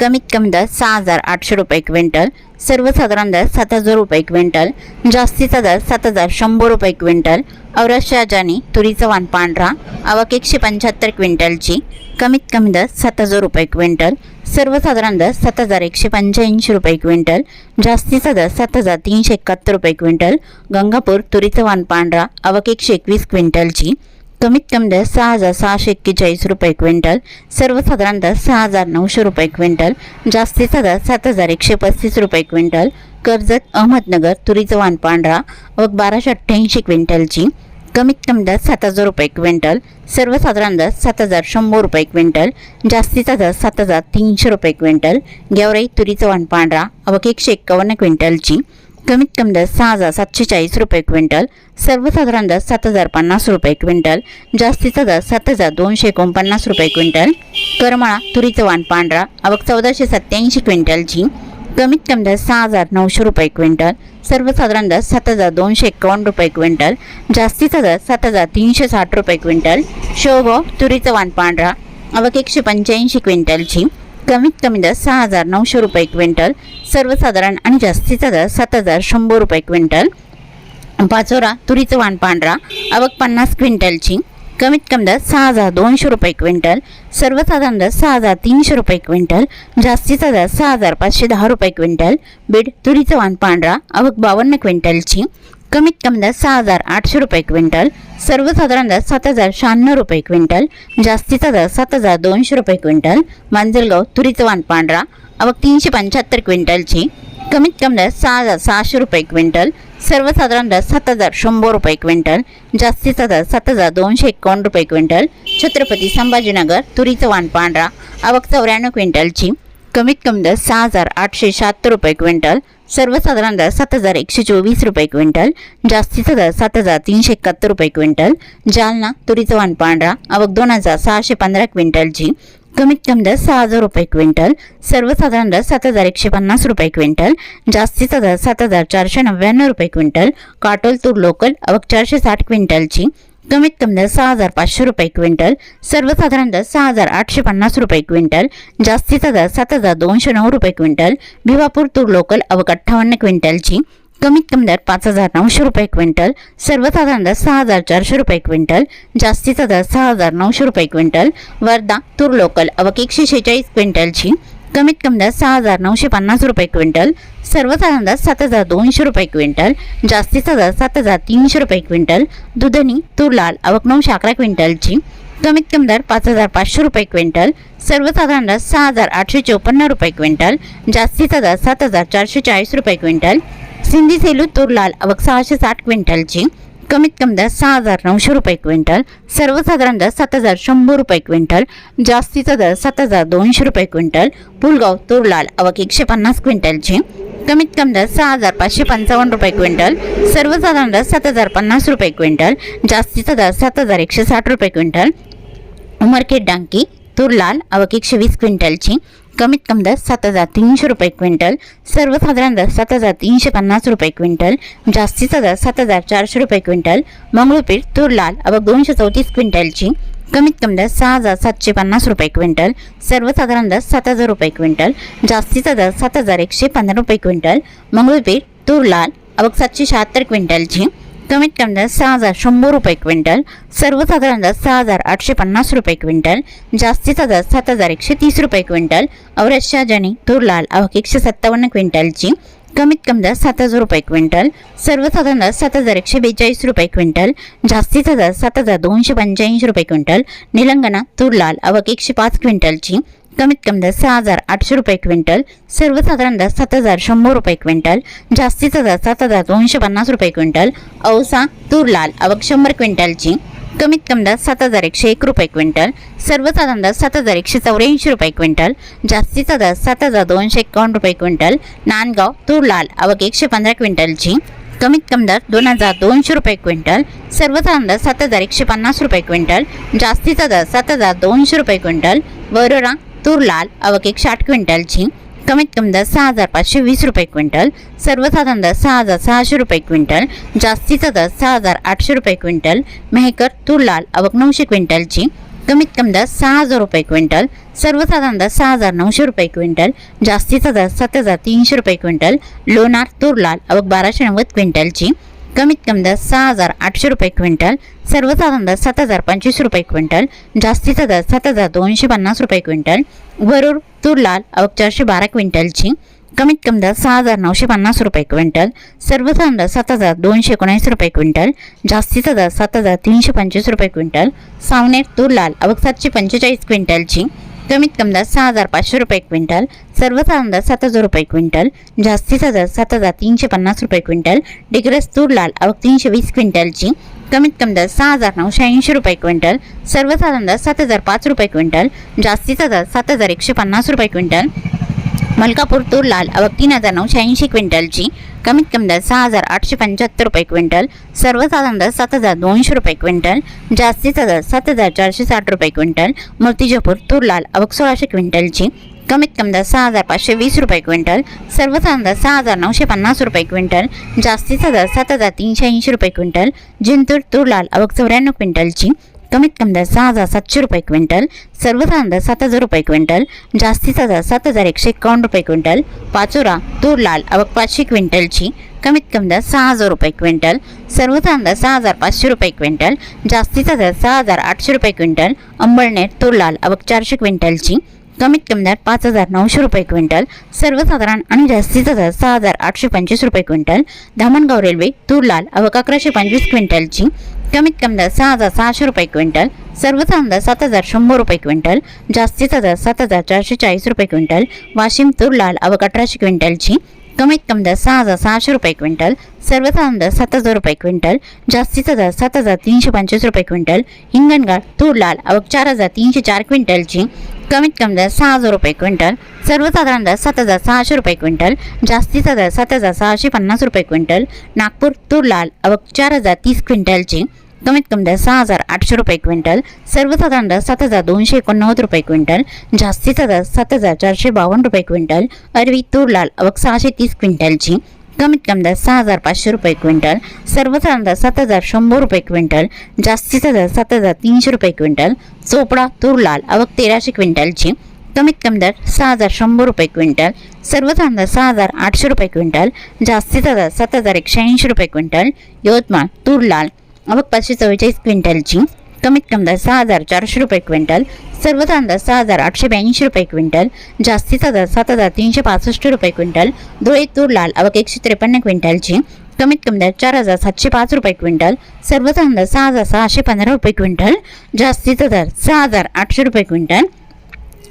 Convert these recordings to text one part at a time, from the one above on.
कमीत कमी दर सहा हजार आठशे रुपये क्विंटल सर्वसाधारण दर सात हजार रुपये क्विंटल जास्तीचा दर सात हजार शंभर रुपये क्विंटल औरत शहाजानी तुरीचं वाण पांढरा आवक एकशे पंच्याहत्तर क्विंटलची कमीत कमी दर सात हजार रुपये क्विंटल सर्वसाधारण दर सात हजार एकशे पंच्याऐंशी रुपये क्विंटल जास्तीचा दर सात हजार तीनशे एकाहत्तर रुपये क्विंटल गंगापूर तुरीचं वाण पांढरा आवक एकशे एकवीस क्विंटलची कमीत कमी दर सहा हजार सहाशे एक्केचाळीस रुपये क्विंटल सर्वसाधारण दर सहा हजार नऊशे रुपये क्विंटल जास्तीचा दर सात हजार एकशे पस्तीस रुपये क्विंटल कर्जत अहमदनगर तुरीचं वाण पांढरा व बाराशे अठ्ठ्याऐंशी क्विंटलची कमीत कमी दर सात हजार रुपये क्विंटल सर्वसाधारण दर सात हजार शंभर रुपये क्विंटल जास्तीचा दर सात हजार तीनशे रुपये क्विंटल गेवराई तुरीचं वाण पांढरा अवघ एकशे एक्कावन्न क्विंटलची कमीत कमी दर सहा हजार सातशे चाळीस रुपये क्विंटल सर्वसाधारण दर सात हजार पन्नास रुपये क्विंटल जास्तीचा दर सात हजार दोनशे एकोणपन्नास रुपये क्विंटल करमाळा तुरीचं वाण पांढरा अवक चौदाशे सत्त्याऐंशी क्विंटलची कमीत कमी दर सहा हजार नऊशे रुपये क्विंटल सर्वसाधारण दर सात हजार दोनशे एकावन्न रुपये क्विंटल जास्तीचा दर सात हजार तीनशे साठ रुपये क्विंटल शोभो तुरीचं वाण पांढरा अवक एकशे पंच्याऐंशी क्विंटलची कमीत कमी दर सहा हजार नऊशे रुपये क्विंटल सर्वसाधारण आणि जास्तीचा दर सात हजार शंभर रुपये क्विंटल. पाचोरा तुरीचं वाण पांढरा अवक पन्नास क्विंटलची कमीत कमी दर सहा हजार दोनशे रुपये क्विंटल सर्वसाधारण दर सहा हजार तीनशे रुपये क्विंटल जास्तीचा दर सहा हजार पाचशे दहा रुपये क्विंटल बीड तुरीचं वाण पांढरा अवक बावन्न क्विंटलची कमीत कमी दर सहा हजार आठशे रुपये क्विंटल सर्वसाधारण दर सात हजार शहाण्णव रुपये क्विंटल जास्तीचा दर सात हजार दोनशे रुपये क्विंटल मांजलगाव तुरीचं वाण पांढरा अवक तीनशे पंच्याहत्तर क्विंटलची. कमीत कमी दर सहा हजार सहाशे रुपये क्विंटल सर्वसाधारण दर सात हजार शंभर रुपये क्विंटल जास्तीचा दर सात हजार दोनशे एकावन्न रुपये क्विंटल छत्रपती संभाजीनगर तुरीचं वाण पांढरा आवक चौऱ्याण्णव क्विंटलची. कमीत कमी दर सहा हजार आठशे शहात्तर रुपये क्विंटल सर्वसाधारण दर सात हजार एकशे चोवीस रुपये क्विंटल जास्तीचा दर सात हजार तीनशे एकाहत्तर रुपये क्विंटल जालना तुरीचं वाण पांढरा आवक दोन हजार सहाशे पंधरा क्विंटलची कमीत कमी दर सहा हजार रुपये क्विंटल सर्वसाधारण दर सात हजार एकशे पन्नास रुपये क्विंटल जास्तीचा दर सात हजार चारशे नव्याण्णव रुपये क्विंटल काटोल तूर लोकल अवक चारशे साठ क्विंटलची कमीत कमी दर सहा हजार पाचशे रुपये क्विंटल सर्वसाधारण दर सहा हजार आठशे पन्नास रुपये क्विंटल जास्तीचा दर सात हजार दोनशे नऊ रुपये क्विंटल भिवापूर तूर लोकल अवक अठ्ठावन्न क्विंटलची कमीत कमी दर पाच हजार नऊशे रुपये क्विंटल सर्वसाधारण दर सहा हजार चारशे रुपये क्विंटल जास्तीचा दर सहा हजार नऊशे रुपये क्विंटल वर्धा तूर लोकल अवक एकशे शेहेचाळीस क्विंटलची कमीत कमी दर सहा हजार नऊशे पन्नास रुपये क्विंटल सर्वसाधारण दर सात हजार दोनशे रुपये क्विंटल जास्तीचा दर सात हजार तीनशे रुपये क्विंटल दुधनी तूर लाल अवक नऊशे अकरा क्विंटलची कमीत कमी दर पाच हजार पाचशे रुपये क्विंटल सर्वसाधारण दर सहा हजार आठशे चोपन्न रुपये क्विंटल जास्तीचा दर सात हजार चारशे चाळीस रुपये क्विंटल सिंधी सेलू तूर लाल अवक सहाशे साठ क्विंटलची कमीत कमी दर सहा हजार नऊशे रुपये क्विंटल सर्वसाधारण दर सात हजार शंभर रुपये क्विंटल जास्तीचा दर सात हजार दोनशे रुपये क्विंटल पुलगाव तुरलाल अवक एकशे पन्नास क्विंटलची. कमीत कमी दर सहा हजार पाचशे पंचावन्न रुपये क्विंटल सर्वसाधारण दर सात हजार पन्नास रुपये क्विंटल जास्तीचा दर सात हजार एकशे साठ रुपये क्विंटल. उमरखेड डांकी तुरलाल अवक एकशे वीस क्विंटलची. कमीत कमी दर सात हजार तीनशे रुपये क्विंटल सर्वसाधारण दर सात हजार तीनशे पन्नास रुपये क्विंटल जास्तीचा दर सात हजार चारशे रुपये क्विंटल मंगळूपीठ तूर लाल अवक दोनशे चौतीस क्विंटलची कमीत कमी दर सहा हजार सातशे पन्नास रुपये क्विंटल सर्वसाधारण दर सात हजार रुपये क्विंटल जास्तीचा दर सात हजार एकशे पंधरा रुपये क्विंटल मंगळूपीठ तूर लाल अवक सातशे शहात्तर क्विंटलची कमीत कमी दर सहा हजार शंभर रुपये क्विंटल सर्वसाधारण दर सहा हजार आठशे पन्नास रुपये क्विंटल जास्तीचा दर सात हजार एकशे तीस रुपये क्विंटल औरत शहाजानी तूर लाल अवक एकशे सत्तावन्न क्विंटलची कमीत कमी दर सात हजार रुपये क्विंटल सर्वसाधारण दर सात हजार एकशे बेचाळीस रुपये क्विंटल जास्तीचा दर सात हजार दोनशे पंच्याऐंशी रुपये क्विंटल निलंगणा तूर लाल अवक एकशे पाच क्विंटलची कमीत कमी दर सहा हजार आठशे रुपये क्विंटल सर्वसाधारण दर सात हजार शंभर रुपये क्विंटल जास्तीचा दर सात हजार दोनशे पन्नास रुपये क्विंटल औसा तूर लाल आवक शंभर क्विंटलची कमीत कमी दर सात हजार एकशे एक रुपये क्विंटल सर्वसाधारण दर सात हजार एकशे चौऱ्याऐंशी रुपये क्विंटल जास्तीचा दर सात हजार दोनशे एकावन्न रुपये क्विंटल नांदगाव तूर लाल आवक एकशे पंधरा क्विंटलची कमीत कमी दर दोन हजार दोनशे रुपये क्विंटल सर्वसाधारण दर सात हजार एकशे पन्नास रुपये क्विंटल जास्तीचा दर सात हजार दोनशे रुपये क्विंटल वरोरा तूर लाल आवक साठ क्विंटलची कमीत कमी दर सहा हजार पाचशे वीस रुपये क्विंटल सर्वसाधारण दर सहा हजार सहाशे रुपये क्विंटल जास्तीचा दर सहा हजार आठशे रुपये क्विंटल मेहकर तूर लाल अवक नऊशे क्विंटलची कमीत कमी दर सहा हजार रुपये क्विंटल सर्वसाधारण दर सहा हजार नऊशे रुपये क्विंटल जास्तीचा दर सात हजार तीनशे रुपये क्विंटल लोणार तूर लाल अवक बाराशे नव्वद क्विंटलची कमीत कमी दर सहा हजार आठशे रुपये क्विंटल सर्वसाधारण दर सात हजार पंचवीस रुपये क्विंटल जास्तीचा दर सात हजार दोनशे पन्नास रुपये क्विंटल वरूर तूर लाल अवक चारशे बारा क्विंटलची कमीत कमी दर सहा हजार नऊशे पन्नास रुपये क्विंटल सर्वसाधारण दर सात हजार दोनशे एकोणऐंशी रुपये क्विंटल जास्तीचा दर सात हजार तीनशे पंचवीस रुपये क्विंटल सावनेर तूर लाल अवक सातशे पंचेचाळीस क्विंटलची कमीत कमी दर सहा हजार पाचशे रुपये क्विंटल सर्वसाधारण दर सात हजार रुपये क्विंटल जास्तीचा दर सात हजार तीनशे पन्नास रुपये क्विंटल डिग्रस तूर लाल अवघ तीनशे वीस क्विंटलची कमीत कमी दर सहा हजार नऊशे ऐंशी रुपये क्विंटल सर्वसाधारण दर सात हजार पाच रुपये क्विंटल जास्तीचा दर सात हजार एकशे पन्नास रुपये क्विंटल मलकापूर तूर लाल अवघ तीन हजार नऊशे ऐंशी क्विंटलची कमीत कमी दर सहा हजार आठशे पंच्याहत्तर रुपये क्विंटल सर्वसाधारण दर सात हजार दोनशे रुपये क्विंटल जास्तीचा दर सात हजार चारशे साठ रुपये क्विंटल मूर्तिजापूर तूर लाल आवक सोळाशे क्विंटलची कमीत कमी दर सहा हजार पाचशे वीस रुपये क्विंटल सर्वसाधारण दर सहा हजार नऊशे पन्नास रुपये क्विंटल जास्तीचा दर सात हजार तीनशे ऐंशी रुपये क्विंटल जिंतूर तूर लाल अवक चौऱ्याण्णव क्विंटलची कमीत कमी दर सहा हजार सातशे रुपये क्विंटल सर्वसाधारण दर सात हजार रुपये क्विंटल जास्तीचा दर सात हजार एकशे एकावन्न रुपये क्विंटल पाचोरा तूर लाल अवक पाचशे क्विंटलची कमीत कमी दर सहा हजार रुपये क्विंटल सर्वसाधारण दर सहा हजार पाचशे रुपये क्विंटल जास्तीचा दर सहा हजार आठशे रुपये क्विंटल अंबळनेर तूर लाल अवक चारशे क्विंटलची कमीत कमी दर पाच हजार नऊशे रुपये क्विंटल सर्वसाधारण आणि जास्तीचा दर सहा हजार आठशे पंचवीस रुपये क्विंटल धामणगाव रेल्वे तूर लाल अवक अकराशे पंचवीस क्विंटलची कमीत कमी दर सहा हजार सहाशे रुपये क्विंटल सर्वसाधारण दर सात हजार शंभर रुपये क्विंटल जास्तीचा दर सात हजार चारशे चाळीस रुपये क्विंटल वाशिम तूर लाल अवक अठराशे क्विंटलची कमीत कमी दर सहा हजार सहाशे रुपये क्विंटल सर्वसाधारण दर सात हजार रुपये क्विंटल जास्तीचा दर सात हजार तीनशे पंचवीस रुपये क्विंटल हिंगणघाट तूर लाल अवक चार हजार तीनशे चार क्विंटलची कमीत कमी दर सहा हजार रुपये क्विंटल सर्वसाधारण दर सात हजार सहाशे रुपये क्विंटल जास्तीचा दर सात हजार सहाशे पन्नास रुपये क्विंटल नागपूर तूर लाल अवक चार हजार तीस क्विंटलची कमीत कमी दर सहा हजार आठशे रुपये क्विंटल सर्वसाधारण दर सात हजार दोनशे एकोणनव्वद रुपये क्विंटल जास्तीचा दर सात हजार चारशे बावन्न रुपये क्विंटल अरवी तूर लाल आवक सहाशे तीस क्विंटलची कमीत कमी दर सहा हजार पाचशे रुपये क्विंटल सर्वसाधारण दर सात हजार शंभर रुपये क्विंटल जास्तीचा दर सात हजार तीनशे रुपये क्विंटल चोपडा तूर लाल आवक तेराशे क्विंटलची कमीत कमी दर सहा हजार शंभर रुपये क्विंटल सर्वसाधारण दर सहा हजार आठशे रुपये क्विंटल जास्तीचा दर सात हजार एकशे ऐंशी रुपये क्विंटल यवतमाळ तूर लाल मग पाचशे चव्वेचाळीस क्विंटलची कमीत कमी दर सहा हजार चारशे रुपये क्विंटल सर्वसाधारण दर सहा हजार आठशे ब्याऐंशी रुपये क्विंटल जास्तीचा दर सात हजार तीनशे पासष्ट रुपये क्विंटल धुळे तूर लाल अवक एकशे त्रेपन्न क्विंटलची कमीत कमी दर चार हजार सातशे पाच रुपये क्विंटल सर्वसाधारण दर सहा हजार सहाशे पंधरा रुपये क्विंटल जास्तीचा दर सहा हजार आठशे रुपये क्विंटल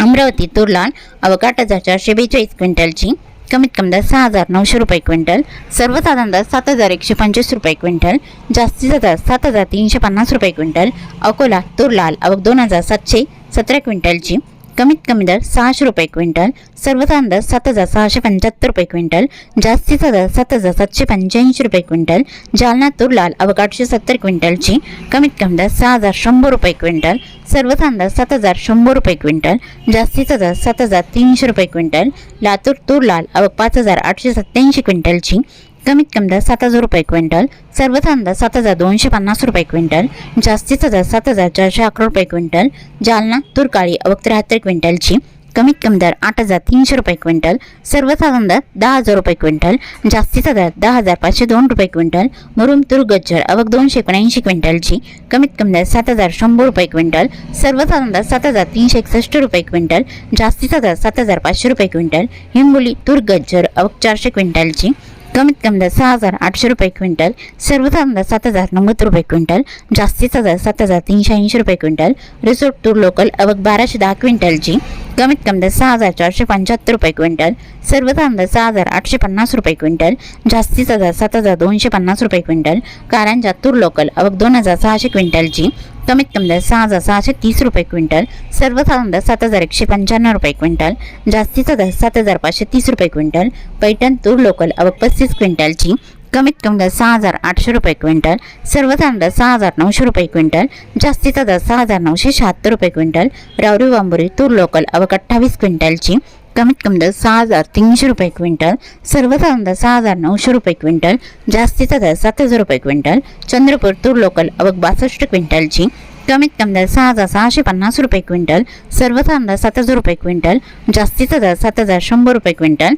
अमरावती तूर लाल अवक आठ हजार चारशे बेचाळीस क्विंटलची कमीत कमी दर सहा हजार नऊशे रुपये क्विंटल सर्वसाधारण दर सात हजार एकशे पंचवीस रुपये क्विंटल जास्तीचा दर सात हजार तीनशे पन्नास रुपये क्विंटल अकोला तूर लाल दोन हजार सातशे सतरा क्विंटलची कमीत कमी दर सहाशे रुपये क्विंटल सर्वसाधारण दर सात हजार सहाशे पंच्याहत्तर रुपये क्विंटल जास्तीचा दर सात हजार सातशे पंच्याऐंशी रुपये क्विंटल जालना तूर लाल अवघ आठशे सत्तर क्विंटलची कमीत कमी दर सहा हजार शंभर रुपये क्विंटल सर्वसाधारण दर सात हजार शंभर रुपये क्विंटल जास्तीचा दर सात हजार तीनशे रुपये क्विंटल लातूर तूर लाल अव पाच हजार आठशे सत्त्याऐंशी क्विंटलची कमीत कमी दर सात हजार रुपये क्विंटल सर्वसाधारण दर सात हजार दोनशे पन्नास रुपये क्विंटल जास्तीचा दर सात हजार चारशे अकरा रुपये क्विंटल जालना तुरकाळी अवक त्र्याहत्तर क्विंटलची. कमीत कमी दर आठ हजार तीनशे रुपये क्विंटल सर्वसाधारण दर दहा हजार रुपये क्विंटल जास्तीचा दर दहा हजार पाचशे दोन रुपये क्विंटल मुरुम तुरगज्जर अवघ दोनशे एकोणऐंशी क्विंटलची. कमीत कमी दर सात हजार शंभर रुपये क्विंटल सर्वसाधारण दर सात हजार तीनशे एकसष्ट रुपये क्विंटल जास्तीचा दर सात हजार पाचशे रुपये क्विंटल हिंगोली तुरगज्जर अवघ चारशे क्विंटलची. कमीत कमी दर सहा हजार आठशे रुपये क्विंटल सर्वसाधारण दर सात हजार नव्वद रुपये क्विंटल जास्तीचा दर सात हजार तीनशे ऐंशी रुपये क्विंटल रिसोर्ट टूर लोकल अवघ बाराशे दहा क्विंटलची कमीत कमी दर सहा हजार चारशे पंच्याहत्तर रुपये क्विंटल सर्वसाधारण दर सहा हजार आठशे पन्नास रुपये क्विंटल जास्तीचा दर सात हजार दोनशे पन्नास रुपये क्विंटल कारंजा तूर लोकल अवघ दोन हजार सहाशे क्विंटलची कमीत कमी दर सहा हजार सहाशे तीस रुपये क्विंटल सर्वसाधारण दर सात हजार एकशे पंच्याण्णव रुपये क्विंटल जास्तीचा दर सात हजार पाचशे तीस रुपये क्विंटल पैठण तूर लोकल आवक पस्तीस क्विंटलची कमीत कमी दर सहा हजार आठशे रुपये क्विंटल सर्वसाधारण दर सहा हजार नऊशे रुपये क्विंटल जास्तीचा दर सहा हजार नऊशे शहात्तर रुपये क्विंटल रावरी बांबुरी तूर लोकल आवक अठ्ठावीस क्विंटलची कमीत कमी दर सहा हजार तीनशे रुपये क्विंटल सर्वसाधारण दर सहा हजार नऊशे रुपये क्विंटल जास्तीचा दर सात हजार रुपये क्विंटल चंद्रपूर तूर लोकल आवक बासष्ट क्विंटलची कमीत कमी दर सहा हजार सहाशे पन्नास रुपये क्विंटल सर्वसाधारण दर सात हजार रुपये क्विंटल जास्तीचा दर सात हजार शंभर रुपये क्विंटल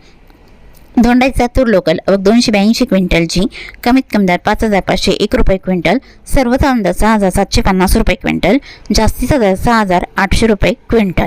धोंडाईचा तूर लोकल अवघ दोनशे ब्याऐंशी क्विंटलची कमीत कमी दर पाच हजार पाचशे एक रुपये क्विंटल सर्वसाधारण दर सहा हजार सातशे पन्नास रुपये क्विंटल जास्तीचा दर सहा हजार आठशे रुपये क्विंटल.